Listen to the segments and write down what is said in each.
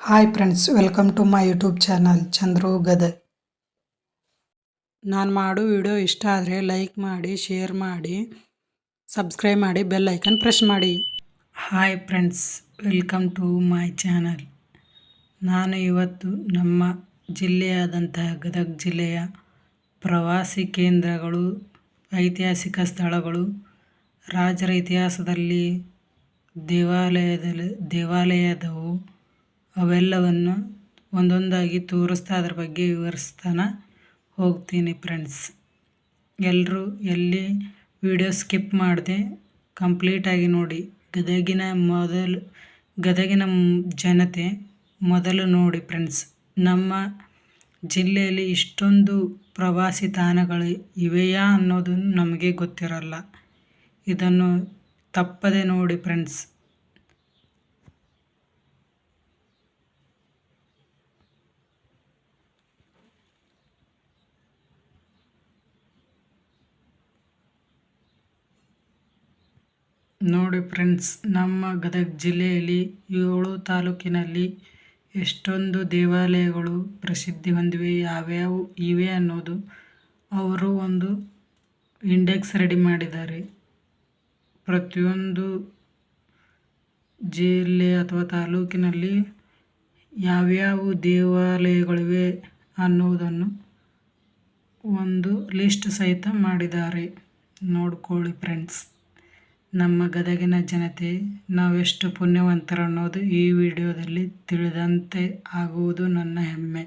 Hi friends welcome to my YouTube channel Chandru Gadag ನಾನು ಮಾಡೋ video ಇಷ್ಟ ಆದರೆ ಲೈಕ್ ಮಾಡಿ ಶೇರ್ ಮಾಡಿ ಸಬ್ಸ್ಕ್ರೈಬ್ ಮಾಡಿ ಬೆಲ್ ಐಕನ್ ಪ್ರೆಸ್ ಮಾಡಿ. Hi friends welcome to my channel ನಾನು ಇವತ್ತು ನಮ್ಮ ಜಿಲ್ಲೆಯಾದಂತಹ ಗದಗ ಜಿಲ್ಲೆಯ ಪ್ರವಾಸಿ ಕೇಂದ್ರಗಳು, ಐತಿಹಾಸಿಕ ಸ್ಥಳಗಳು, ರಾಜರ ಇತಿಹಾಸದಲ್ಲಿ ದೇವಾಲಯದಲ್ಲಿ, ದೇವಾಲಯದವು ಅವೆಲ್ಲವನ್ನು ಒಂದೊಂದಾಗಿ ತೋರಿಸ್ತಾ ಅದ್ರ ಬಗ್ಗೆ ವಿವರಿಸ್ತಾನ ಹೋಗ್ತೀನಿ ಫ್ರೆಂಡ್ಸ್ ಎಲ್ಲರೂ ಎಲ್ಲಿ ವಿಡಿಯೋ ಸ್ಕಿಪ್ ಮಾಡಿದೆ ಕಂಪ್ಲೀಟಾಗಿ ನೋಡಿ. ಗದಗಿನ ಮೊದಲು, ಗದಗಿನ ಜನತೆ ಮೊದಲು ನೋಡಿ ಫ್ರೆಂಡ್ಸ್ ನಮ್ಮ ಜಿಲ್ಲೆಯಲ್ಲಿ ಇಷ್ಟೊಂದು ಪ್ರವಾಸಿ ತಾಣಗಳು ಇವೆಯಾ ಅನ್ನೋದು ನಮಗೆ ಗೊತ್ತಿರಲ್ಲ. ಇದನ್ನು ತಪ್ಪದೆ ನೋಡಿ ಫ್ರೆಂಡ್ಸ್ ನೋಡಿ ಫ್ರೆಂಡ್ಸ್, ನಮ್ಮ ಗದಗ ಜಿಲ್ಲೆಯಲ್ಲಿ ಏಳು ತಾಲೂಕಿನಲ್ಲಿ ಎಷ್ಟೊಂದು ದೇವಾಲಯಗಳು ಪ್ರಸಿದ್ಧಿ ಹೊಂದಿವೆ, ಯಾವ್ಯಾವು ಇವೆ ಅನ್ನೋದು ಅವರು ಒಂದು ಇಂಡೆಕ್ಸ್ ರೆಡಿ ಮಾಡಿದ್ದಾರೆ. ಪ್ರತಿಯೊಂದು ಜಿಲ್ಲೆ ಅಥವಾ ತಾಲೂಕಿನಲ್ಲಿ ಯಾವ್ಯಾವ ದೇವಾಲಯಗಳಿವೆ ಅನ್ನುವುದನ್ನು ಒಂದು ಲಿಸ್ಟ್ ಸಹಿತ ಮಾಡಿದ್ದಾರೆ. ನೋಡ್ಕೊಳ್ಳಿ ಫ್ರೆಂಡ್ಸ್. ನಮ್ಮ ಗದಗಿನ ಜನತೆ ನಾವೆಷ್ಟು ಪುಣ್ಯವಂತರು ಅನ್ನೋದು ಈ ವಿಡಿಯೋದಲ್ಲಿ ತಿಳಿದಂತೆ ಆಗುವುದು ನನ್ನ ಹೆಮ್ಮೆ.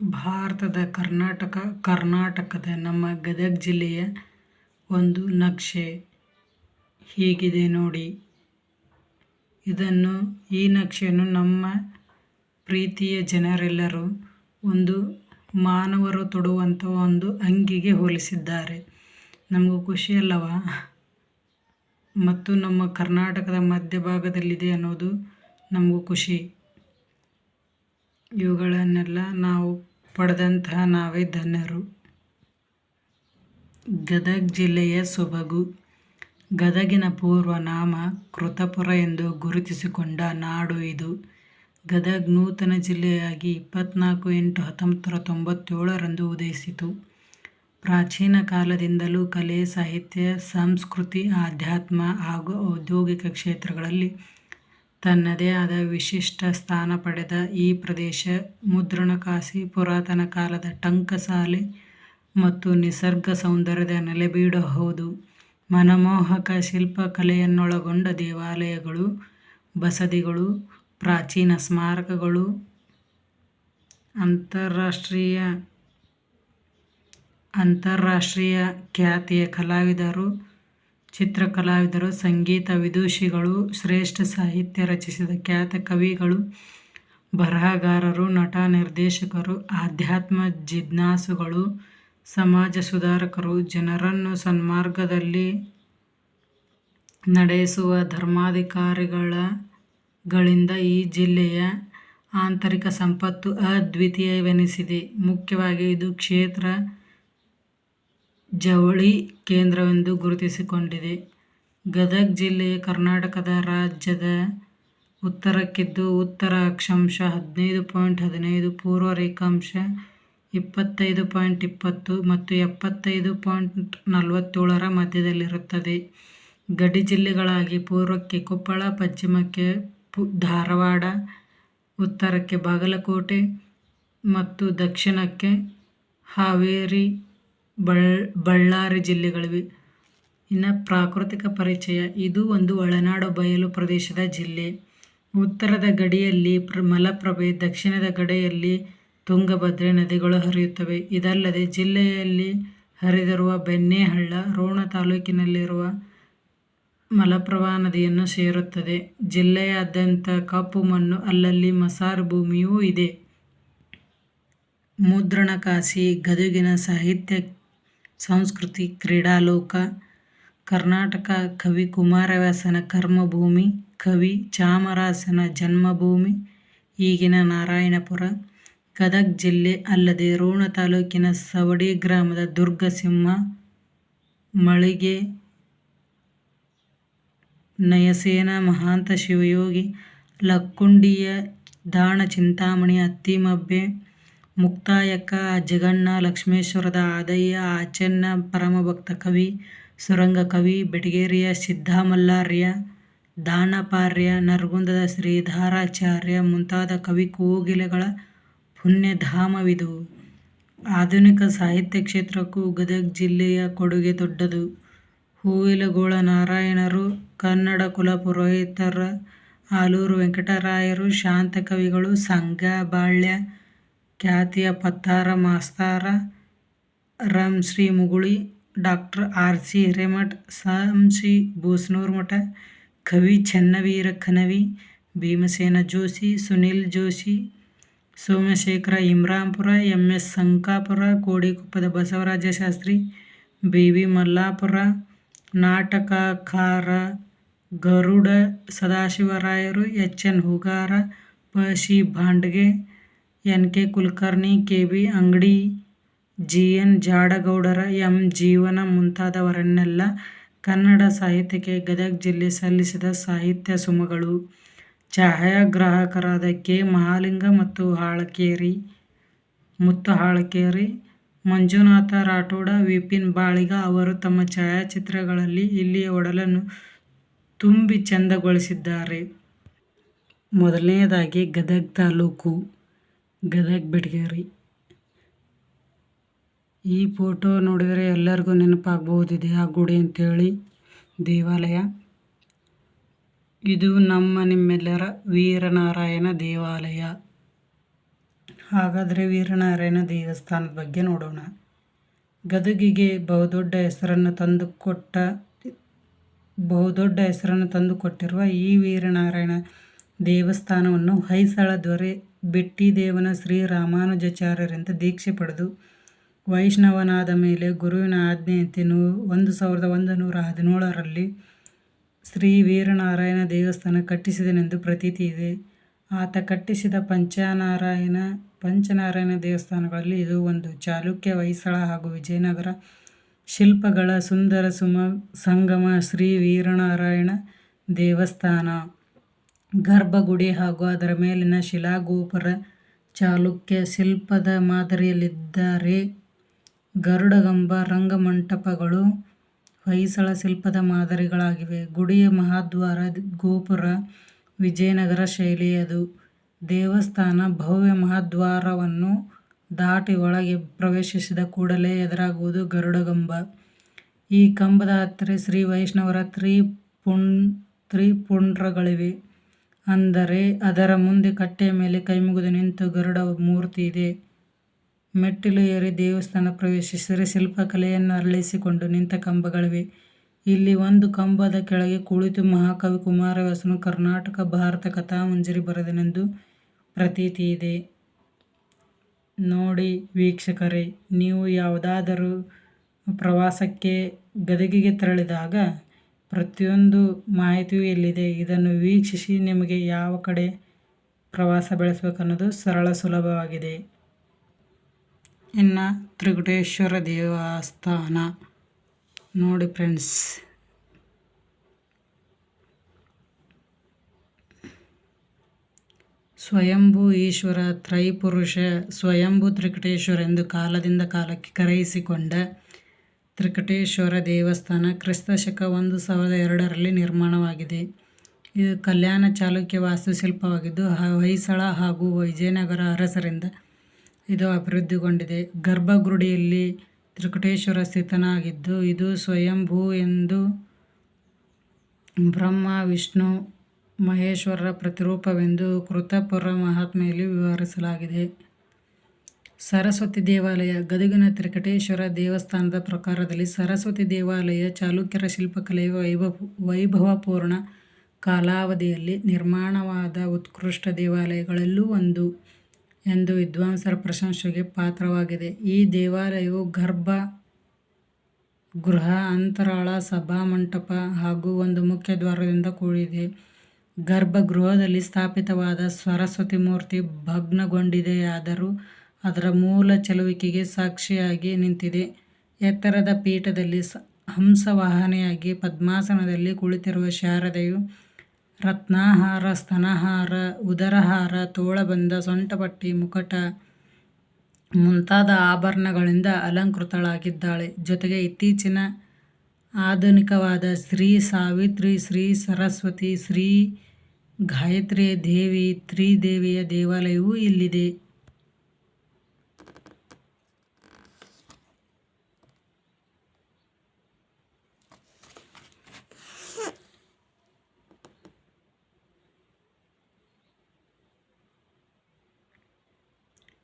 ಭಾರತದ ಕರ್ನಾಟಕ, ಕರ್ನಾಟಕದ ನಮ್ಮ ಗದಗ ಜಿಲ್ಲೆಯ ಒಂದು ನಕ್ಷೆ ಹೀಗಿದೆ ನೋಡಿ. ಇದನ್ನು ಈ ನಕ್ಷೆಯನ್ನು ನಮ್ಮ ಪ್ರೀತಿಯ ಜನರೆಲ್ಲರೂ ಒಂದು ಮಾನವರು ತೊಡುವಂಥ ಒಂದು ಅಂಗಿಗೆ ಹೋಲಿಸಿದ್ದಾರೆ. ನಮಗೂ ಖುಷಿ ಅಲ್ಲವಾ? ಮತ್ತು ನಮ್ಮ ಕರ್ನಾಟಕದ ಮಧ್ಯಭಾಗದಲ್ಲಿದೆ ಅನ್ನೋದು ನಮಗೂ ಖುಷಿ. ಇವುಗಳನ್ನೆಲ್ಲ ನಾವು ಪಡೆದಂತಹ ನಾವೇ ಧನ್ಯರು. ಗದಗ ಜಿಲ್ಲೆಯ ಸೊಬಗು. ಗದಗಿನ ಪೂರ್ವ ನಾಮ ಕೃತಪುರ ಎಂದು ಗುರುತಿಸಿಕೊಂಡ ನಾಡು ಇದು. ಗದಗ್ ನೂತನ ಜಿಲ್ಲೆಯಾಗಿ ಇಪ್ಪತ್ನಾಲ್ಕು ಎಂಟು ಹತ್ತೊಂಬತ್ತು ತೊಂಬತ್ತೇಳರಂದು ಉದಯಿಸಿತು. ಪ್ರಾಚೀನ ಕಾಲದಿಂದಲೂ ಕಲೆ, ಸಾಹಿತ್ಯ, ಸಂಸ್ಕೃತಿ, ಆಧ್ಯಾತ್ಮ ಹಾಗೂ ಔದ್ಯೋಗಿಕ ಕ್ಷೇತ್ರಗಳಲ್ಲಿ ತನ್ನದೇ ಆದ ವಿಶಿಷ್ಟ ಸ್ಥಾನ ಪಡೆದ ಈ ಪ್ರದೇಶ ಮುದ್ರಣ ಕಾಸಿ ಪುರಾತನ ಕಾಲದ ಟಂಕಸಾಲೆ ಮತ್ತು ನಿಸರ್ಗ ಸೌಂದರ್ಯದ ನೆಲೆಬೀಡು ಹೌದು ಮನಮೋಹಕ ಶಿಲ್ಪಕಲೆಯನ್ನೊಳಗೊಂಡ ದೇವಾಲಯಗಳು, ಬಸದಿಗಳು ಪ್ರಾಚೀನ ಸ್ಮಾರಕಗಳು, ಅಂತಾರಾಷ್ಟ್ರೀಯ ಅಂತಾರಾಷ್ಟ್ರೀಯ ಖ್ಯಾತಿಯ ಕಲಾವಿದರು, ಚಿತ್ರಕಲಾವಿದರು, ಸಂಗೀತ ವಿದೂಷಿಗಳು, ಶ್ರೇಷ್ಠ ಸಾಹಿತ್ಯ ರಚಿಸಿದ ಖ್ಯಾತ ಕವಿಗಳು, ಬರಹಗಾರರು, ನಟ ನಿರ್ದೇಶಕರು, ಆಧ್ಯಾತ್ಮ ಜಿಜ್ಞಾಸುಗಳು, ಸಮಾಜ ಸುಧಾರಕರು, ಜನರನ್ನು ಸನ್ಮಾರ್ಗದಲ್ಲಿ ನಡೆಸುವ ಧರ್ಮಾಧಿಕಾರಿಗಳ ಗಳಿಂದ ಈ ಜಿಲ್ಲೆಯ ಆಂತರಿಕ ಸಂಪತ್ತು ಅದ್ವಿತೀಯವೆನಿಸಿದೆ. ಮುಖ್ಯವಾಗಿ ಇದು ಕ್ಷೇತ್ರ ಜವಳಿ ಕೇಂದ್ರವೆಂದು ಗುರುತಿಸಿಕೊಂಡಿದೆ. ಗದಗ ಜಿಲ್ಲೆಯು ಕರ್ನಾಟಕದ ರಾಜ್ಯದ ಉತ್ತರಕ್ಕಿದ್ದು ಉತ್ತರ ಅಕ್ಷಾಂಶ ಹದಿನೈದು ಪಾಯಿಂಟ್ ಹದಿನೈದು, ಪೂರ್ವ ರೇಖಾಂಶ ಇಪ್ಪತ್ತೈದು ಪಾಯಿಂಟ್ ಇಪ್ಪತ್ತು ಮತ್ತು ಎಪ್ಪತ್ತೈದು ಪಾಯಿಂಟ್ ನಲವತ್ತೇಳರ ಮಧ್ಯದಲ್ಲಿರುತ್ತದೆ. ಗಡಿ ಜಿಲ್ಲೆಗಳಾಗಿ ಪೂರ್ವಕ್ಕೆ ಕೊಪ್ಪಳ, ಪಶ್ಚಿಮಕ್ಕೆ ಧಾರವಾಡ, ಉತ್ತರಕ್ಕೆ ಬಾಗಲಕೋಟೆ ಮತ್ತು ದಕ್ಷಿಣಕ್ಕೆ ಹಾವೇರಿ, ಬಳ್, ಬಳ್ಳಾರಿ ಜಿಲ್ಲೆಗಳಿವೆ. ಇನ್ನು ಪ್ರಾಕೃತಿಕ ಪರಿಚಯ, ಇದು ಒಂದು ಒಳನಾಡು ಬಯಲು ಪ್ರದೇಶದ ಜಿಲ್ಲೆ. ಉತ್ತರದ ಗಡಿಯಲ್ಲಿ ಪ್ರ, ಮಲಪ್ರಭೆ, ದಕ್ಷಿಣದ ಗಡಿಯಲ್ಲಿ ತುಂಗಭದ್ರೆ ನದಿಗಳು ಹರಿಯುತ್ತವೆ. ಇದಲ್ಲದೆ ಜಿಲ್ಲೆಯಲ್ಲಿ ಹರಿದಿರುವ ಬೆಣ್ಣೆಹಳ್ಳ ರೋಣ ತಾಲೂಕಿನಲ್ಲಿರುವ ಮಲಪ್ರಭಾ ನದಿಯನ್ನು ಸೇರುತ್ತದೆ. ಜಿಲ್ಲೆಯಾದ್ಯಂತ ಕಪ್ಪು ಮಣ್ಣು, ಅಲ್ಲಲ್ಲಿ ಮಸಾರು ಭೂಮಿಯೂ ಇದೆ. ಮುದ್ರಣಕಾಶಿ ಗದುಗಿನ ಸಾಹಿತ್ಯ, ಸಂಸ್ಕೃತಿ, ಕ್ರೀಡಾಲೋಕ, ಕರ್ನಾಟಕ ಕವಿ ಕುಮಾರವ್ಯಾಸನ ಕರ್ಮಭೂಮಿ, ಕವಿ ಚಾಮರಾಸನ ಜನ್ಮಭೂಮಿ, ಈಗಿನ ನಾರಾಯಣಪುರ, ಗದಗ್ ಜಿಲ್ಲೆ ಅಲ್ಲದೆ ರೋಣ ತಾಲೂಕಿನ ಸವಡಿ ಗ್ರಾಮದ ದುರ್ಗಸಿಂಹ, ಮಳಿಗೆ ನಯಸೇನ ಮಹಾಂತ ಶಿವಯೋಗಿ ಲಕ್ಕುಂಡಿಯ ದಾನ ಚಿಂತಾಮಣಿ ಅತ್ತಿಮಬ್ಬೆ ಮುಕ್ತಾಯಕ ಜಗಣ್ಣ ಲಕ್ಷ್ಮೇಶ್ವರದ ಆದಯ್ಯ ಆಚೆನ್ನ ಪರಮಭಕ್ತ ಕವಿ ಸುರಂಗ ಕವಿ ಬೆಟಗೇರಿಯ ಸಿದ್ಧಾಮಲ್ಲಾರ್ಯ ದಾನಪಾರ್ಯ ನರಗುಂದದ ಶ್ರೀಧಾರಾಚಾರ್ಯ ಮುಂತಾದ ಕವಿ ಕೋಗಿಲೆಗಳ ಪುಣ್ಯಧಾಮವಿದು. ಆಧುನಿಕ ಸಾಹಿತ್ಯ ಕ್ಷೇತ್ರಕ್ಕೂ ಗದಗ ಜಿಲ್ಲೆಯ ಕೊಡುಗೆ ದೊಡ್ಡದು. ಹೂವಿಲಗೊಳ ನಾರಾಯಣರು, ಕನ್ನಡ ಕುಲ ಪುರೋಹಿತರ ಆಲೂರು ವೆಂಕಟರಾಯರು, ಶಾಂತ ಕವಿಗಳು, ಸಂಗಬಾಳ್ಯ ಖ್ಯಾತಿಯ Pattar Mastar Ram. Shri Mugali, doctor R. C. Hiremath, ಸಂ. ಶ್ರೀ ಬೂಸನೂರಮಠ, ಕವಿ ಚೆನ್ನವೀರ ಖನವಿ ಭೀಮಸೇನ ಜೋಶಿ, ಸುನಿಲ್ ಜೋಶಿ, ಸೋಮಶೇಖರ ಇಮ್ರಾಂಪುರ ಎಂ. ಎಸ್. ಸಂಕಾಪುರ, ಕೋಡಿಕೊಪ್ಪದ ಬಸವರಾಜ ಶಾಸ್ತ್ರಿ, ಬಿ. ವಿ. ಮಲ್ಲಾಪುರ, ನಾಟಕಕಾರ ಗರುಡ ಸದಾಶಿವರಾಯರು, ಎಚ್. ಎನ್. ಹೂಗಾರ, ಪ. She. Bhandge N. K. Kulkarni, K. B. Angadi, G. N. Jadagoudar, M. Jeevan ಮುಂತಾದವರನ್ನೆಲ್ಲ Kannada ಸಾಹಿತ್ಯಕ್ಕೆ ಗದಗ ಜಿಲ್ಲೆ ಸಲ್ಲಿಸಿದ ಸಾಹಿತ್ಯ ಸುಮಗಳು. ಛಾಯಾಗ್ರಾಹಕರಾದ ಕೆ. ಮಹಾಲಿಂಗ ಮತ್ತು ಹಾಳಕೇರಿ ಮುತ್ತು ಹಾಳಕೇರಿ, ಮಂಜುನಾಥ ರಾಠೋಡ, ವಿಪಿನ್ ಬಾಳಿಗ ಅವರು ತಮ್ಮ ಛಾಯಾಚಿತ್ರಗಳಲ್ಲಿ ಇಲ್ಲಿಯ ಒಡಲನ್ನು ತುಂಬಿ ಚೆಂದಗೊಳಿಸಿದ್ದಾರೆ. ಮೊದಲನೆಯದಾಗಿ ಗದಗ ತಾಲೂಕು. ಗದಗ ಬೆಟಗೇರಿ. ಈ ಫೋಟೋ ನೋಡಿದರೆ ಎಲ್ಲರಿಗೂ ನೆನಪಾಗಬಹುದು ಆ ಗುಡಿ ಅಂತೇಳಿ. ದೇವಾಲಯ. ಇದು ನಮ್ಮ ನಿಮ್ಮೆಲ್ಲರ ವೀರನಾರಾಯಣ ದೇವಾಲಯ. ಹಾಗಾದರೆ ವೀರನಾರಾಯಣ ದೇವಸ್ಥಾನದ ಬಗ್ಗೆ ನೋಡೋಣ. ಗದಗಿಗೆ ಬಹುದೊಡ್ಡ ಹೆಸರನ್ನು ತಂದುಕೊಟ್ಟ ಬಹುದೊಡ್ಡ ಹೆಸರನ್ನು ತಂದುಕೊಟ್ಟಿರುವ ಈ ವೀರನಾರಾಯಣ ದೇವಸ್ಥಾನವನ್ನು ಹೊಯ್ಸಳ ದೊರೆ ಬೆಟ್ಟಿದೇವನ ಶ್ರೀ ರಾಮಾನುಜಾಚಾರ್ಯರಿಂದ ದೀಕ್ಷೆ ಪಡೆದು ವೈಷ್ಣವನಾದ ಮೇಲೆ ಗುರುವಿನ ಆಜ್ಞೆಯಂತೆ ನೂ, ಒಂದು ಸಾವಿರದ ಒಂದು ನೂರ ಹದಿನೇಳರಲ್ಲಿ ಶ್ರೀ ವೀರನಾರಾಯಣ ದೇವಸ್ಥಾನ ಕಟ್ಟಿಸಿದನೆಂದು ಪ್ರತೀತಿ ಇದೆ. ಆತ ಕಟ್ಟಿಸಿದ ಪಂಚನಾರಾಯಣ ದೇವಸ್ಥಾನಗಳಲ್ಲಿ ಇದು ಒಂದು. ಚಾಲುಕ್ಯ, ಹೊಯ್ಸಳ ಹಾಗೂ ವಿಜಯನಗರ ಶಿಲ್ಪಗಳ ಸುಂದರ ಸುಮ ಸಂಗಮ ಶ್ರೀ ವೀರನಾರಾಯಣ ದೇವಸ್ಥಾನ. ಗರ್ಭಗುಡಿ ಹಾಗೂ ಅದರ ಮೇಲಿನ ಶಿಲಾಗೋಪುರ ಚಾಲುಕ್ಯ ಶಿಲ್ಪದ ಮಾದರಿಯಲ್ಲಿದ್ದಾರೆ ಗರುಡಗಂಬ, ರಂಗಮಂಟಪಗಳು ಹೊಯ್ಸಳ ಶಿಲ್ಪದ ಮಾದರಿಗಳಾಗಿವೆ. ಗುಡಿಯ ಮಹಾದ್ವಾರ, ಗೋಪುರ ವಿಜಯನಗರ ಶೈಲಿಯದು. ದೇವಸ್ಥಾನ ಭವ್ಯ ಮಹಾದ್ವಾರವನ್ನು ದಾಟಿ ಒಳಗೆ ಪ್ರವೇಶಿಸಿದ ಕೂಡಲೇ ಎದುರಾಗುವುದು ಗರುಡಗಂಬ. ಈ ಕಂಬದ ಹತ್ತಿರ ಶ್ರೀ ವೈಷ್ಣವರ ತ್ರಿಪುಂಡ್ರಗಳಿವೆ. ಅಂದರೆ ಅದರ ಮುಂದೆ ಕಟ್ಟೆಯ ಮೇಲೆ ಕೈಮುಗಿದು ನಿಂತ ಗರುಡ ಮೂರ್ತಿ ಇದೆ. ಮೆಟ್ಟಿಲು ಏರಿ ದೇವಸ್ಥಾನ ಪ್ರವೇಶಿಸಿದರೆ ಶಿಲ್ಪಕಲೆಯನ್ನು ಅರಳಿಸಿಕೊಂಡು ನಿಂತ ಕಂಬಗಳಿವೆ. ಇಲ್ಲಿ ಒಂದು ಕಂಬದ ಕೆಳಗೆ ಕುಳಿತು ಮಹಾಕವಿ ಕುಮಾರವ್ಯಾಸನು ಕರ್ನಾಟಕ ಭಾರತ ಕಥಾಮಂಜರಿ ಬರೆದನೆಂದು ಪ್ರತೀತಿ ಇದೆ. ನೋಡಿ ವೀಕ್ಷಕರೇ, ನೀವು ಯಾವುದಾದರೂ ಪ್ರವಾಸಕ್ಕೆ ಗದಗಿಗೆ ತೆರಳಿದಾಗ ಪ್ರತಿಯೊಂದು ಮಾಹಿತಿಯೂ ಎಲ್ಲಿದೆ ಇದನ್ನು ವೀಕ್ಷಿಸಿ ನಿಮಗೆ ಯಾವ ಕಡೆ ಪ್ರವಾಸ ಬೆಳೆಸಬೇಕನ್ನೋದು ಸರಳ ಸುಲಭವಾಗಿದೆ. ಇನ್ನು ತ್ರಿಕುಟೇಶ್ವರ ದೇವಸ್ಥಾನ ನೋಡಿ ಫ್ರೆಂಡ್ಸ್. ಸ್ವಯಂಭೂ ಈಶ್ವರ ತ್ರೈಪುರುಷ ಸ್ವಯಂಭೂ ತ್ರಿಕಟೇಶ್ವರ ಎಂದು ಕಾಲದಿಂದ ಕಾಲಕ್ಕೆ ಕರೆಯಿಸಿಕೊಂಡ ತ್ರಿಕಟೇಶ್ವರ ದೇವಸ್ಥಾನ ಕ್ರಿಸ್ತ ಶಕ ಒಂದು ಸಾವಿರದ ಎರಡರಲ್ಲಿ ನಿರ್ಮಾಣವಾಗಿದೆ. ಇದು ಕಲ್ಯಾಣ ಚಾಲುಕ್ಯ ವಾಸ್ತುಶಿಲ್ಪವಾಗಿದ್ದು ಹೊಯ್ಸಳ ಹಾಗೂ ವಿಜಯನಗರ ಅರಸರಿಂದ ಇದು ಅಭಿವೃದ್ಧಿಗೊಂಡಿದೆ. ಗರ್ಭಗುಡಿಯಲ್ಲಿ ತ್ರಿಕಟೇಶ್ವರ ಸ್ಥಿತನಾಗಿದ್ದು ಇದು ಸ್ವಯಂಭೂ ಎಂದು ಬ್ರಹ್ಮ, ವಿಷ್ಣು, ಮಹೇಶ್ವರರ ಪ್ರತಿರೂಪವೆಂದು ಕೃತಪುರ ಮಹಾತ್ಮೆಯಲ್ಲಿ ವಿವರಿಸಲಾಗಿದೆ. ಸರಸ್ವತಿ ದೇವಾಲಯ ಗದಗಿನ ತ್ರಿಕಟೇಶ್ವರ ದೇವಸ್ಥಾನದ ಪ್ರಕಾರದಲ್ಲಿ ಸರಸ್ವತಿ ದೇವಾಲಯ ಚಾಲುಕ್ಯರ ಶಿಲ್ಪಕಲೆಯ ವೈಭವಪೂರ್ಣ ಕಾಲಾವಧಿಯಲ್ಲಿ ನಿರ್ಮಾಣವಾದ ಉತ್ಕೃಷ್ಟ ದೇವಾಲಯಗಳಲ್ಲೂ ಒಂದು ಎಂದು ವಿದ್ವಾಂಸರ ಪ್ರಶಂಸೆಗೆ ಪಾತ್ರವಾಗಿದೆ. ಈ ದೇವಾಲಯವು ಗರ್ಭ ಗೃಹ ಅಂತರಾಳ, ಸಭಾಮಂಟಪ ಹಾಗೂ ಒಂದು ಮುಖ್ಯ ದ್ವಾರದಿಂದ ಕೂಡಿದೆ. ಗರ್ಭಗೃಹದಲ್ಲಿ ಸ್ಥಾಪಿತವಾದ ಸರಸ್ವತಿ ಮೂರ್ತಿ ಭಗ್ನಗೊಂಡಿದೆಯಾದರೂ ಅದರ ಮೂಲ ಚಲುವಿಕೆಗೆ ಸಾಕ್ಷಿಯಾಗಿ ನಿಂತಿದೆ. ಎತ್ತರದ ಪೀಠದಲ್ಲಿ ಹಂಸವಾಹನೆಯಾಗಿ ಪದ್ಮಾಸನದಲ್ಲಿ ಕುಳಿತಿರುವ ಶಾರದೆಯು ರತ್ನಾಹಾರ, ಸ್ತನಹಾರ, ಉದರಹಾರ, ತೋಳಬಂದ, ಸೊಂಟಪಟ್ಟಿ, ಮುಕಟ ಮುಂತಾದ ಆಭರಣಗಳಿಂದ ಅಲಂಕೃತಳಾಗಿದ್ದಾಳೆ ಜೊತೆಗೆ ಇತ್ತೀಚಿನ ಆಧುನಿಕವಾದ ಶ್ರೀ ಸಾವಿತ್ರಿ, ಶ್ರೀ ಸರಸ್ವತಿ, ಶ್ರೀ ಗಾಯತ್ರಿ ದೇವಿ, ತ್ರಿದೇವಿಯ ದೇವಾಲಯವೂ ಇಲ್ಲಿದೆ.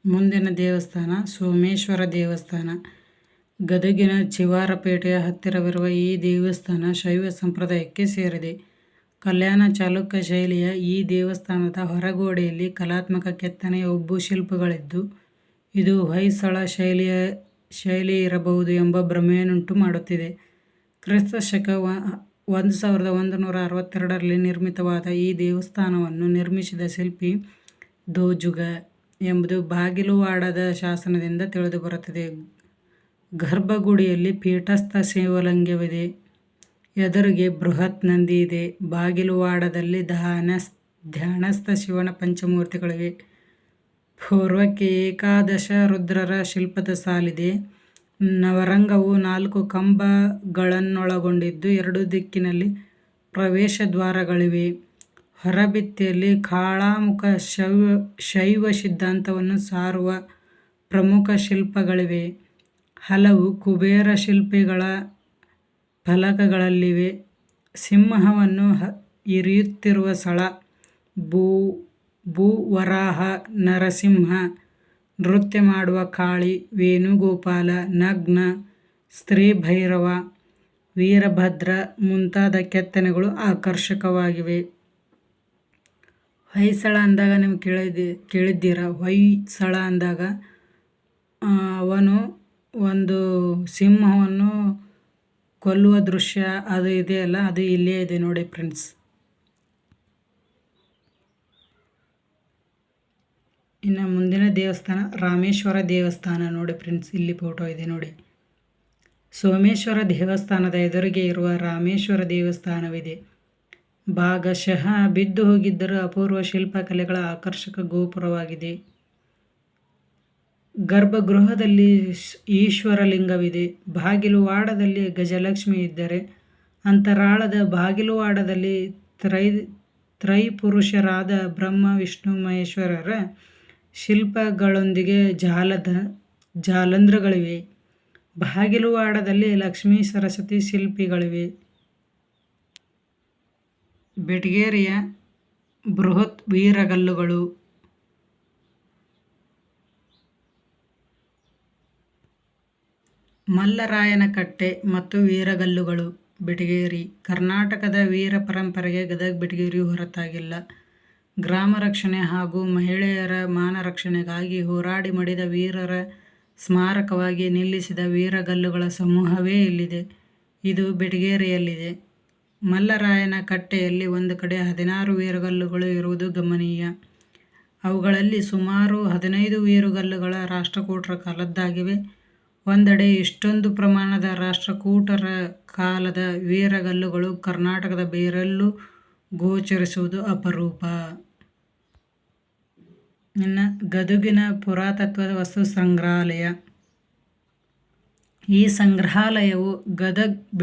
ಮುಂದಿನ ದೇವಸ್ಥಾನ ಸೋಮೇಶ್ವರ ದೇವಸ್ಥಾನ. ಗದಗಿನ ಚಿವಾರಪೇಟೆಯ ಹತ್ತಿರವಿರುವ ಈ ದೇವಸ್ಥಾನ ಶೈವ ಸಂಪ್ರದಾಯಕ್ಕೆ ಸೇರಿದೆ. ಕಲ್ಯಾಣ ಚಾಲುಕ್ಯ ಶೈಲಿಯ ಈ ದೇವಸ್ಥಾನದ ಹೊರಗೋಡೆಯಲ್ಲಿ ಕಲಾತ್ಮಕ ಕೆತ್ತನೆಯ ಉಬ್ಬು ಶಿಲ್ಪಗಳಿದ್ದು, ಇದು ಹೊಯ್ಸಳ ಶೈಲಿಯ, ಶೈಲಿ ಇರಬಹುದು ಎಂಬ ಭ್ರಮೆಯನ್ನುಂಟು ಮಾಡುತ್ತಿದೆ. ಕ್ರಿಸ್ತ ಶಕ ಒಂದು ಸಾವಿರದ ಒಂದು ನೂರ ಅರವತ್ತೆರಡರಲ್ಲಿ ನಿರ್ಮಿತವಾದ ಈ ದೇವಸ್ಥಾನವನ್ನು ನಿರ್ಮಿಸಿದ ಶಿಲ್ಪಿ ದೋಜುಗ ಎಂಬುದು ಬಾಗಿಲುವಾಡದ ಶಾಸನದಿಂದ ತಿಳಿದುಬರುತ್ತದೆ. ಗರ್ಭಗುಡಿಯಲ್ಲಿ ಪೀಠಸ್ಥ ಶಿವಲಿಂಗವಿದೆ. ಎದುರಿಗೆ ಬೃಹತ್ ನಂದಿ ಇದೆ. ಬಾಗಿಲುವಾಡದಲ್ಲಿ ಧ್ಯಾನಸ್ ಧ್ಯಾನಸ್ಥ ಶಿವನ ಪಂಚಮೂರ್ತಿಗಳಿವೆ ಪೂರ್ವಕ್ಕೆ ಏಕಾದಶ ರುದ್ರರ ಶಿಲ್ಪದ ಸಾಲಿದೆ. ನವರಂಗವು ನಾಲ್ಕು ಕಂಬಗಳನ್ನೊಳಗೊಂಡಿದ್ದು ಎರಡು ದಿಕ್ಕಿನಲ್ಲಿ ಪ್ರವೇಶ ದ್ವಾರಗಳಿವೆ. ಹೊರಭಿತ್ತಿಯಲ್ಲಿ ಕಾಳಾಮುಖ ಶೈವ ಶೈವ ಸಿದ್ಧಾಂತವನ್ನು ಸಾರುವ ಪ್ರಮುಖ ಶಿಲ್ಪಗಳಿವೆ. ಹಲವು ಕುಬೇರ ಶಿಲ್ಪಿಗಳ ಫಲಕಗಳಲ್ಲಿವೆ. ಸಿಂಹವನ್ನು ಇರಿಯುತ್ತಿರುವ ಸ್ಥಳ ಭೂ, ಭೂವರಾಹ, ನರಸಿಂಹ, ನೃತ್ಯ ಮಾಡುವ ಕಾಳಿ, ವೇಣುಗೋಪಾಲ, ನಗ್ನ ಸ್ತ್ರೀ ಭೈರವ ವೀರಭದ್ರ ಮುಂತಾದ ಕೆತ್ತನೆಗಳು ಆಕರ್ಷಕವಾಗಿವೆ. ಹೊಯ್ಸಳ ಅಂದಾಗ ನೀವು ಕೇಳಿದ್ದಿ, ಕೇಳಿದ್ದೀರ? ಹೊಯ್ಸಳ ಅಂದಾಗ ಅವನು ಒಂದು ಸಿಂಹವನ್ನು ಕೊಲ್ಲುವ ದೃಶ್ಯ ಅದು ಇದೆಯಲ್ಲ ಅದು ಇಲ್ಲೇ ಇದೆ ನೋಡಿ ಫ್ರೆಂಡ್ಸ್. ಇನ್ನು ಮುಂದಿನ ದೇವಸ್ಥಾನ, ರಾಮೇಶ್ವರ ದೇವಸ್ಥಾನ ನೋಡಿ ಫ್ರೆಂಡ್ಸ್, ಇಲ್ಲಿ ಫೋಟೋ ಇದೆ ನೋಡಿ. ಸೋಮೇಶ್ವರ ದೇವಸ್ಥಾನದ ಎದುರಿಗೆ ಇರುವ ರಾಮೇಶ್ವರ ದೇವಸ್ಥಾನವಿದೆ. ಭಾಗಶಃ ಬಿದ್ದು ಹೋಗಿದ್ದರೂ ಅಪೂರ್ವ ಶಿಲ್ಪಕಲೆಗಳ ಆಕರ್ಷಕ ಗೋಪುರವಾಗಿದೆ. ಗರ್ಭಗೃಹದಲ್ಲಿ ಈಶ್ವರಲಿಂಗವಿದೆ. ಬಾಗಿಲುವಾಡದಲ್ಲಿ ಗಜಲಕ್ಷ್ಮಿ ಇದ್ದರೆ ಅಂತರಾಳದ ಬಾಗಿಲುವಾಡದಲ್ಲಿ ತ್ರೈ, ತ್ರೈಪುರುಷರಾದ ಬ್ರಹ್ಮ, ವಿಷ್ಣು, ಮಹೇಶ್ವರರ ಶಿಲ್ಪಗಳೊಂದಿಗೆ ಜಾಲದ ಜಾಲಂಧ್ರಗಳಿವೆ ಬಾಗಿಲುವಾಡದಲ್ಲಿ ಲಕ್ಷ್ಮೀ, ಸರಸ್ವತಿ ಶಿಲ್ಪಿಗಳಿವೆ. ಬೆಟಗೇರಿಯ ಬೃಹತ್ ವೀರಗಲ್ಲುಗಳು ಮಲ್ಲರಾಯನ ಕಟ್ಟೆ ಮತ್ತು ವೀರಗಲ್ಲುಗಳು. ಬಿಟಗೇರಿ. ಕರ್ನಾಟಕದ ವೀರ ಪರಂಪರೆಗೆ ಗದಗ ಬೆಟಗೇರಿ ಹೊರತಾಗಿಲ್ಲ. ಗ್ರಾಮ ರಕ್ಷಣೆ ಹಾಗೂ ಮಹಿಳೆಯರ ಮಾನ ರಕ್ಷಣೆಗಾಗಿ ಹೋರಾಡಿ ಮಡಿದ ವೀರರ ಸ್ಮಾರಕವಾಗಿ ನಿಲ್ಲಿಸಿದ ವೀರಗಲ್ಲುಗಳ ಸಮೂಹವೇ ಇಲ್ಲಿದೆ. ಇದು ಬೆಟಗೇರಿಯಲ್ಲಿದೆ. ಮಲ್ಲರಾಯನ ಕಟ್ಟೆಯಲ್ಲಿ ಒಂದು ಕಡೆ ಹದಿನಾರು ವೀರಗಲ್ಲುಗಳು ಇರುವುದು ಗಮನೀಯ. ಅವುಗಳಲ್ಲಿ ಸುಮಾರು ಹದಿನೈದು ವೀರಗಲ್ಲುಗಳ ರಾಷ್ಟ್ರಕೂಟರ ಕಾಲದ್ದಾಗಿವೆ. ಒಂದೆಡೆ ಇಷ್ಟೊಂದು ಪ್ರಮಾಣದ ರಾಷ್ಟ್ರಕೂಟರ ಕಾಲದ ವೀರಗಲ್ಲುಗಳು ಕರ್ನಾಟಕದ ಬೇರೆಲ್ಲೂ ಗೋಚರಿಸುವುದು ಅಪರೂಪ. ಇನ್ನು ಗದುಗಿನ ಪುರಾತತ್ವ ವಸ್ತು ಸಂಗ್ರಹಾಲಯ. ಈ ಸಂಗ್ರಹಾಲಯವು ಗದಗ್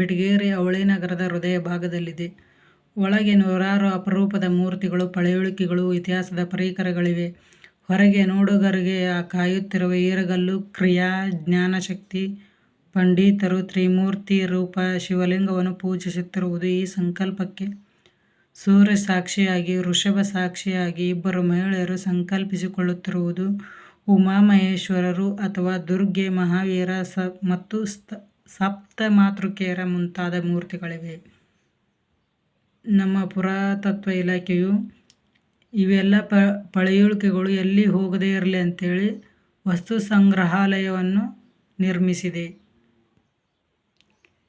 ಅವಳಿ ನಗರದ ಹೃದಯ ಭಾಗದಲ್ಲಿದೆ. ಒಳಗೆ ನೂರಾರು ಅಪರೂಪದ ಮೂರ್ತಿಗಳು, ಪಳೆಯುಳಿಕೆಗಳು, ಇತಿಹಾಸದ ಪರಿಕರಗಳಿವೆ. ಹೊರಗೆ ನೋಡುಗರಿಗೆ ಕಾಯುತ್ತಿರುವ ಈರಗಲ್ಲು, ಕ್ರಿಯಾ, ಜ್ಞಾನಶಕ್ತಿ, ಪಂಡಿತರು, ತ್ರಿಮೂರ್ತಿ ರೂಪ ಶಿವಲಿಂಗವನ್ನು ಪೂಜಿಸುತ್ತಿರುವುದು ಈ ಸಂಕಲ್ಪಕ್ಕೆ. ಸೂರ್ಯ ಸಾಕ್ಷಿಯಾಗಿ, ವೃಷಭ ಸಾಕ್ಷಿಯಾಗಿ ಇಬ್ಬರು ಮಹಿಳೆಯರು ಸಂಕಲ್ಪಿಸಿಕೊಳ್ಳುತ್ತಿರುವುದು ಉಮಾಮಹೇಶ್ವರರು ಅಥವಾ ದುರ್ಗೆ ಮಹಾವೀರ ಸ ಮತ್ತು ಸಪ್ತ ಮಾತೃಕೆಯರ ಮುಂತಾದ ಮೂರ್ತಿಗಳಿವೆ. ನಮ್ಮ ಪುರಾತತ್ವ ಇಲಾಖೆಯು ಇವೆಲ್ಲ ಪ, ಪಳೆಯುಳಿಕೆಗಳು ಎಲ್ಲಿ ಹೋಗದೇ ಇರಲಿ ಅಂತೇಳಿ ವಸ್ತು ಸಂಗ್ರಹಾಲಯವನ್ನು ನಿರ್ಮಿಸಿದೆ.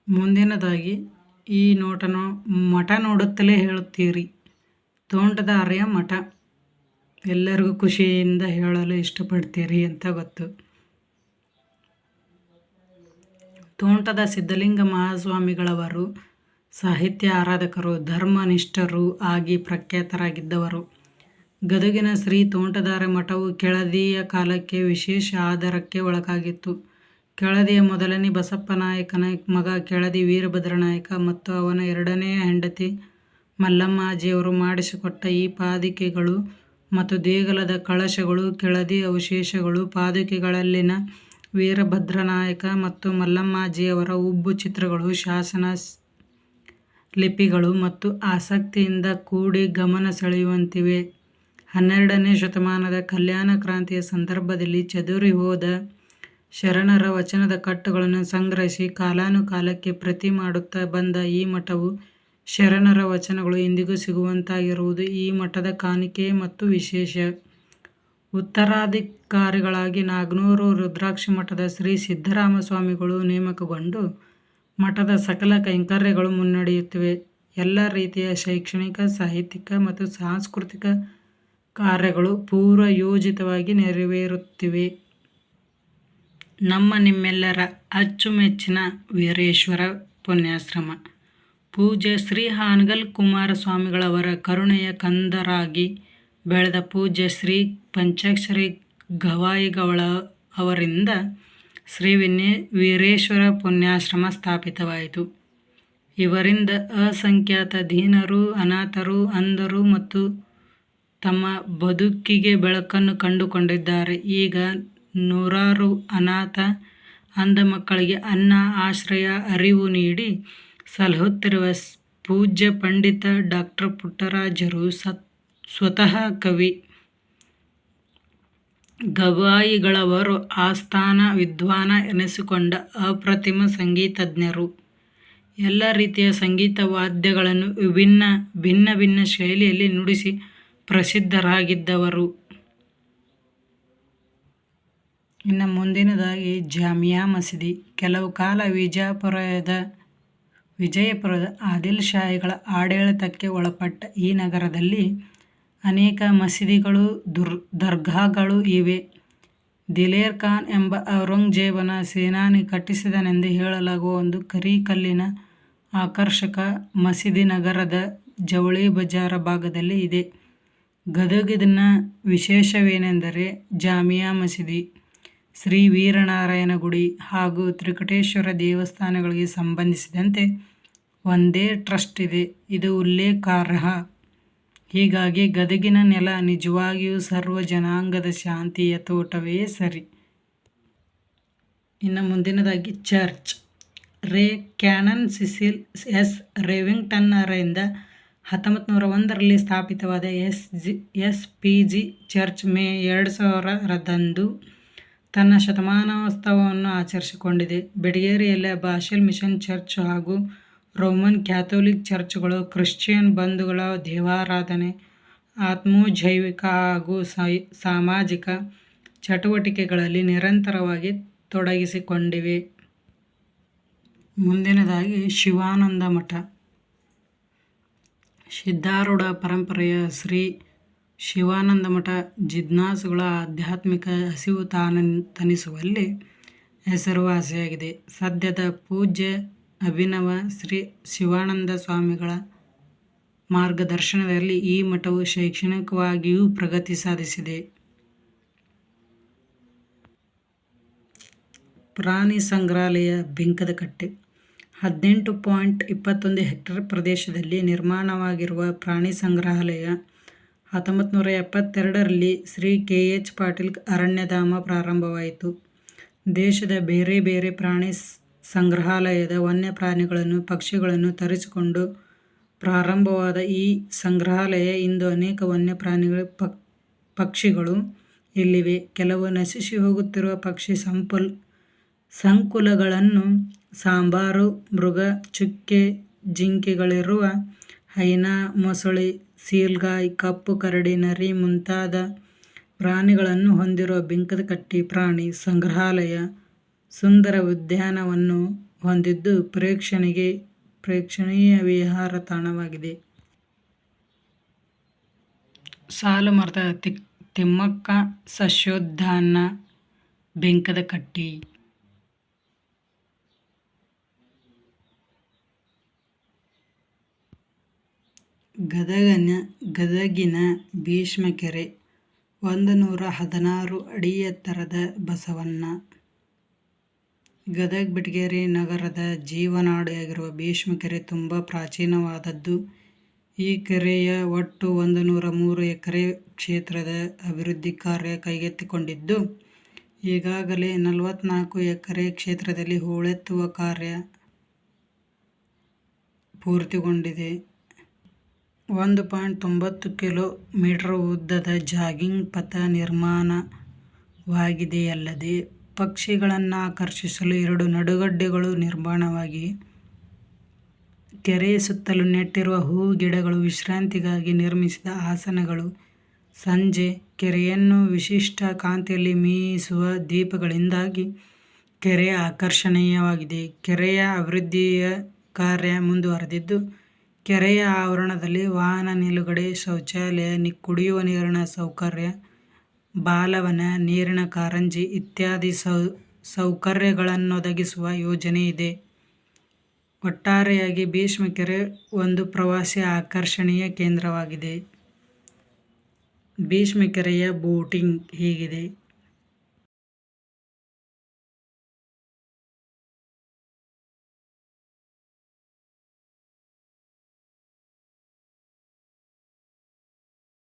ಮುಂದಿನದಾಗಿ, ಈ ನೋಟನೋ ಮಠ ನೋಡುತ್ತಲೇ ಹೇಳುತ್ತೀರಿ. ತೋಂಟದಾರ್ಯ ಮಠ. ಎಲ್ಲರಿಗೂ ಖುಷಿಯಿಂದ ಹೇಳಲು ಇಷ್ಟಪಡ್ತೀರಿ ಅಂತ ಗೊತ್ತು. ತೋಂಟದ ಸಿದ್ಧಲಿಂಗ ಮಹಾಸ್ವಾಮಿಗಳವರು, ಸಾಹಿತ್ಯ ಆರಾಧಕರು, ಧರ್ಮನಿಷ್ಠರು ಆಗಿ ಪ್ರಖ್ಯಾತರಾಗಿದ್ದವರು. ಗದಗಿನ ಶ್ರೀ ತೋಂಟದಾರ ಮಠವು ಕೆಳದಿಯ ಕಾಲಕ್ಕೆ ವಿಶೇಷ ಆದರಕ್ಕೆ ಒಳಗಾಗಿತ್ತು. ಕೆಳದಿಯ ಮೊದಲನೇ ಬಸಪ್ಪನಾಯಕನ ಮಗ ಕೆಳದಿ ವೀರಭದ್ರನಾಯಕ ಮತ್ತು ಅವನ ಎರಡನೆಯ ಹೆಂಡತಿ ಮಲ್ಲಮ್ಮಾಜಿಯವರು ಮಾಡಿಸಿಕೊಟ್ಟ ಈ ಪಾದಿಕೆಗಳು ಮತ್ತು ದೇಗಲದ ಕಳಶಗಳು, ಕೆಳದಿ ಅವಶೇಷಗಳು, ಪಾದುಕೆಗಳಲ್ಲಿನ ವೀರಭದ್ರನಾಯಕ ಮತ್ತು ಮಲ್ಲಮ್ಮಾಜಿಯವರ ಉಬ್ಬು ಚಿತ್ರಗಳು, ಶಾಸನ ಲಿಪಿಗಳು ಮತ್ತು ಆಸಕ್ತಿಯಿಂದ ಕೂಡಿ ಗಮನ ಸೆಳೆಯುವಂತಿವೆ. ಹನ್ನೆರಡನೇ ಶತಮಾನದ ಕಲ್ಯಾಣ ಕ್ರಾಂತಿಯ ಸಂದರ್ಭದಲ್ಲಿ ಚದುರಿ ಹೋದ ಶರಣರ ವಚನದ ಕಟ್ಟುಗಳನ್ನು ಸಂಗ್ರಹಿಸಿ ಕಾಲಾನುಕಾಲಕ್ಕೆ ಪ್ರತಿ ಮಾಡುತ್ತಾ ಬಂದ ಈ ಮಠವು ಶರಣರ ವಚನಗಳು ಇಂದಿಗೂ ಸಿಗುವಂತಾಗಿರುವುದು ಈ ಮಠದ ಕಾಣಿಕೆ ಮತ್ತು ವಿಶೇಷ. ಉತ್ತರಾಧಿಕಾರಿಗಳಾಗಿ ನಾಗನೂರು ರುದ್ರಾಕ್ಷಿಮಠದ ಶ್ರೀ ಸಿದ್ದರಾಮ ಸ್ವಾಮಿಗಳು ನೇಮಕಗೊಂಡು ಮಠದ ಸಕಲ ಕೈಂಕರ್ಯಗಳು ಮುನ್ನಡೆಯುತ್ತಿವೆ. ಎಲ್ಲ ರೀತಿಯ ಶೈಕ್ಷಣಿಕ, ಸಾಹಿತ್ಯಿಕ ಮತ್ತು ಸಾಂಸ್ಕೃತಿಕ ಕಾರ್ಯಗಳು ಪೂರ್ವಯೋಜಿತವಾಗಿ ನೆರವೇರುತ್ತಿವೆ. ನಮ್ಮ ನಿಮ್ಮೆಲ್ಲರ ಅಚ್ಚುಮೆಚ್ಚಿನ ವೀರೇಶ್ವರ ಪುಣ್ಯಾಶ್ರಮ ಪೂಜ್ಯ ಶ್ರೀ ಹಾನಗಲ್ ಕುಮಾರ ಸ್ವಾಮಿಗಳವರ ಕರುಣೆಯ ಕಂದರಾಗಿ ಬೆಳೆದ ಪೂಜ್ಯ ಶ್ರೀ ಪಂಚಾಕ್ಷರಿ ಗವಾಯಿಗಳವರಿಂದ ಶ್ರೀ ವಿನ್ಯ ವೀರೇಶ್ವರ ಪುಣ್ಯಾಶ್ರಮ ಸ್ಥಾಪಿತವಾಯಿತು. ಇವರಿಂದ ಅಸಂಖ್ಯಾತ ದೀನರು, ಅನಾಥರು, ಅಂಧರು ಮತ್ತು ತಮ್ಮ ಬದುಕಿಗೆ ಬೆಳಕನ್ನು ಕಂಡುಕೊಂಡಿದ್ದಾರೆ. ಈಗ ನೂರಾರು ಅನಾಥ, ಅಂಧ ಮಕ್ಕಳಿಗೆ ಅನ್ನ, ಆಶ್ರಯ, ಅರಿವು ನೀಡಿ ಸಲಹುತ್ತಿರುವ ಪೂಜ್ಯ ಪಂಡಿತ ಡಾಕ್ಟರ್ ಪುಟ್ಟರಾಜರು ಸ್ವತಃ ಕವಿ ಗವಾಯಿಗಳವರು ಆಸ್ಥಾನ ವಿದ್ವಾನ ಎನಿಸಿಕೊಂಡ ಅಪ್ರತಿಮ ಸಂಗೀತಜ್ಞರು. ಎಲ್ಲ ರೀತಿಯ ಸಂಗೀತ ವಾದ್ಯಗಳನ್ನು ವಿಭಿನ್ನ ಭಿನ್ನ ಭಿನ್ನ ಶೈಲಿಯಲ್ಲಿ ನುಡಿಸಿ ಪ್ರಸಿದ್ಧರಾಗಿದ್ದವರು. ಇನ್ನು ಮುಂದಿನದಾಗಿ ಜಾಮಿಯಾ ಮಸೀದಿ. ಕೆಲವು ಕಾಲ ವಿಜಯಪುರದ ಆದಿಲ್ ಶಾಹಿಗಳ ಆಡಳಿತಕ್ಕೆ ಒಳಪಟ್ಟ ಈ ನಗರದಲ್ಲಿ ಅನೇಕ ಮಸೀದಿಗಳು, ದುರ್ ದರ್ಗಾಗಳು ಇವೆ. ದಿಲೇರ್ ಖಾನ್ ಎಂಬ ಔರಂಗಜೇಬನ ಸೇನಾನಿ ಕಟ್ಟಿಸಿದನೆಂದು ಹೇಳಲಾಗುವ ಒಂದು ಕರಿಕಲ್ಲಿನ ಆಕರ್ಷಕ ಮಸೀದಿ ನಗರದ ಜವಳಿ ಬಜಾರ ಭಾಗದಲ್ಲಿ ಇದೆ. ಗದಗಿನ ವಿಶೇಷವೇನೆಂದರೆ ಜಾಮಿಯಾ ಮಸೀದಿ, ಶ್ರೀ ವೀರನಾರಾಯಣ ಗುಡಿ ಹಾಗೂ ತ್ರಿಕಟೇಶ್ವರ ದೇವಸ್ಥಾನಗಳಿಗೆ ಸಂಬಂಧಿಸಿದಂತೆ ಒಂದೇ ಟ್ರಸ್ಟ್ ಇದೆ. ಇದು ಉಲ್ಲೇಖಾರ್ಹ. ಹೀಗಾಗಿ ಗದಗಿನ ನೆಲ ನಿಜವಾಗಿಯೂ ಸರ್ವ ಜನಾಂಗದ ಶಾಂತಿಯ ತೋಟವೇ ಸರಿ. ಇನ್ನು ಮುಂದಿನದಾಗಿ church. Rev canon Cecil S ರೆವಿಂಗ್ಟನ್ನರಿಂದ ಹತ್ತೊಂಬತ್ತುನೂರ ಒಂದರಲ್ಲಿ ಸ್ಥಾಪಿತವಾದ S G S P G church May ಎರಡು ಸಾವಿರದಂದು ತನ್ನ ಶತಮಾನೋತ್ಸವವನ್ನು ಆಚರಿಸಿಕೊಂಡಿದೆ. ಬೆಡಗೇರಿಯಲ್ಲಿ ಬಾಷೆಲ್ ಮಿಷನ್ ಚರ್ಚ್ ಹಾಗೂ ರೋಮನ್ ಕ್ಯಾಥೋಲಿಕ್ ಚರ್ಚ್ಗಳು ಕ್ರಿಶ್ಚಿಯನ್ ಬಂಧುಗಳ ದೇವಾರಾಧನೆ, ಆತ್ಮೋಜೈವಿಕ ಹಾಗೂ ಸಾಮಾಜಿಕ ಚಟುವಟಿಕೆಗಳಲ್ಲಿ ನಿರಂತರವಾಗಿ ತೊಡಗಿಸಿಕೊಂಡಿವೆ. ಮುಂದಿನದಾಗಿ ಶಿವಾನಂದ ಮಠ. ಸಿದ್ಧಾರೂಢ ಪರಂಪರೆಯ ಶ್ರೀ ಶಿವಾನಂದ ಮಠ ಜಿಜ್ಞಾಸುಗಳ ಆಧ್ಯಾತ್ಮಿಕ ಹಸಿವು ತಣಿಸುವಲ್ಲಿ ಹೆಸರುವಾಸಿಯಾಗಿದೆ. ಸದ್ಯದ ಪೂಜ್ಯ ಅಭಿನವ ಶ್ರೀ ಶಿವಾನಂದ ಸ್ವಾಮಿಗಳ ಮಾರ್ಗದರ್ಶನದಲ್ಲಿ ಈ ಮಠವು ಶೈಕ್ಷಣಿಕವಾಗಿಯೂ ಪ್ರಗತಿ ಸಾಧಿಸಿದೆ. ಪ್ರಾಣಿ ಸಂಗ್ರಹಾಲಯ ಬಿಂಕದಕಟ್ಟೆ. ಹದಿನೆಂಟು ಪಾಯಿಂಟ್ ಇಪ್ಪತ್ತೊಂದು ಹೆಕ್ಟೇರ್ ಪ್ರದೇಶದಲ್ಲಿ ನಿರ್ಮಾಣವಾಗಿರುವ ಪ್ರಾಣಿ ಸಂಗ್ರಹಾಲಯ ಹತ್ತೊಂಬತ್ತು ನೂರ ಎಪ್ಪತ್ತೆರಡರಲ್ಲಿ ಶ್ರೀ ಕೆ. ಎಚ್. ಪಾಟೀಲ್ ಅರಣ್ಯಧಾಮ ಪ್ರಾರಂಭವಾಯಿತು. ದೇಶದ ಬೇರೆ ಬೇರೆ ಪ್ರಾಣಿ ಸಂಗ್ರಹಾಲಯದ ವನ್ಯ ಪ್ರಾಣಿಗಳನ್ನು ಪಕ್ಷಿಗಳನ್ನು ತರಿಸಿಕೊಂಡು ಪ್ರಾರಂಭವಾದ ಈ ಸಂಗ್ರಹಾಲಯ ಇಂದು ಅನೇಕ ವನ್ಯ ಪ್ರಾಣಿಗಳ ಪಕ್, ಪಕ್ಷಿಗಳು ಇಲ್ಲಿವೆ. ಕೆಲವು ನಶಿಸಿ ಹೋಗುತ್ತಿರುವ ಪಕ್ಷಿ ಸಂಕುಲಗಳನ್ನು ಸಾಂಬಾರು ಮೃಗ, ಚುಕ್ಕೆ, ಜಿಂಕೆಗಳಿರುವ ಹೈನಾ, ಮೊಸಳೆ, ಸೀಲ್ಗಾಯ್ ಕಪ್ಪು ಕರಡಿ, ನರಿ ಮುಂತಾದ ಪ್ರಾಣಿಗಳನ್ನು ಹೊಂದಿರುವ ಬೆಂಕದಕಟ್ಟಿ ಪ್ರಾಣಿ ಸಂಗ್ರಹಾಲಯ ಸುಂದರ ಉದ್ಯಾನವನ್ನು ಹೊಂದಿದ್ದು ಪ್ರೇಕ್ಷಣೀಯ ವಿಹಾರ ತಾಣವಾಗಿದೆ. ಸಾಲುಮರದ ತಿಮ್ಮಕ್ಕ ಸಸ್ಯೋದ್ಯಾನ ಬಿಂಕದಕಟ್ಟೆ. ಗದಗನ, ಗದಗಿನ ಭೀಷ್ಮಕೆರೆ ಒಂದು ನೂರ ಹದಿನಾರು ಅಡಿ ಎತ್ತರದ ಬಸವಣ್ಣ. ಗದಗ ಬಿಟಗೇರಿ ನಗರದ ಜೀವನಾಡಿಯಾಗಿರುವ ಭೀಷ್ಮಕೆರೆ ತುಂಬ ಪ್ರಾಚೀನವಾದದ್ದು. ಈ ಕೆರೆಯ ಒಟ್ಟು ಒಂದು ನೂರ ಮೂರು ಎಕರೆ ಕ್ಷೇತ್ರದ ಅಭಿವೃದ್ಧಿ ಕಾರ್ಯ ಕೈಗೆತ್ತಿಕೊಂಡಿದ್ದು, ಈಗಾಗಲೇ ನಲವತ್ನಾಲ್ಕು ಎಕರೆ ಕ್ಷೇತ್ರದಲ್ಲಿ ಹೂಳೆತ್ತುವ ಕಾರ್ಯ ಪೂರ್ತಿಗೊಂಡಿದೆ. ಒಂದು ಪಾಯಿಂಟ್ ತೊಂಬತ್ತು ಕಿಲೋ ಮೀಟರ್ ಉದ್ದದ ಜಾಗಿಂಗ್ ಪಥ ನಿರ್ಮಾಣವಾಗಿದೆಯಲ್ಲದೆ ಪಕ್ಷಿಗಳನ್ನು ಆಕರ್ಷಿಸಲು ಎರಡು ನಡುಗಡ್ಡೆಗಳು ನಿರ್ಮಾಣವಾಗಿ ಕೆರೆಯ ಸುತ್ತಲೂ ನೆಟ್ಟಿರುವ ಹೂ ಗಿಡಗಳು ವಿಶ್ರಾಂತಿಗಾಗಿ ನಿರ್ಮಿಸಿದ ಆಸನಗಳು ಸಂಜೆ ಕೆರೆಯನ್ನು ವಿಶಿಷ್ಟ ಕಾಂತಿಯಲ್ಲಿ ಮೀಯಿಸುವ ದೀಪಗಳಿಂದಾಗಿ ಕೆರೆ ಆಕರ್ಷಣೀಯವಾಗಿದೆ. ಕೆರೆಯ ಅಭಿವೃದ್ಧಿಯ ಕಾರ್ಯ ಮುಂದುವರೆದಿದ್ದು ಕೆರೆಯ ಆವರಣದಲ್ಲಿ ವಾಹನ ನಿಲುಗಡೆ ಶೌಚಾಲಯ, ನಿ, ಕುಡಿಯುವ ನೀರಿನ ಸೌಕರ್ಯ, ಬಾಲವನ, ನೀರಿನ ಕಾರಂಜಿ ಇತ್ಯಾದಿ ಸೌ, ಸೌಕರ್ಯಗಳನ್ನೊದಗಿಸುವ ಯೋಜನೆ ಇದೆ. ಒಟ್ಟಾರೆಯಾಗಿ ಭೀಷ್ಮಕೆರೆ ಒಂದು ಪ್ರವಾಸಿ ಆಕರ್ಷಣೀಯ ಕೇಂದ್ರವಾಗಿದೆ. ಭೀಷ್ಮಕೆರೆಯ ಬೋಟಿಂಗ್ ಹೀಗಿದೆ?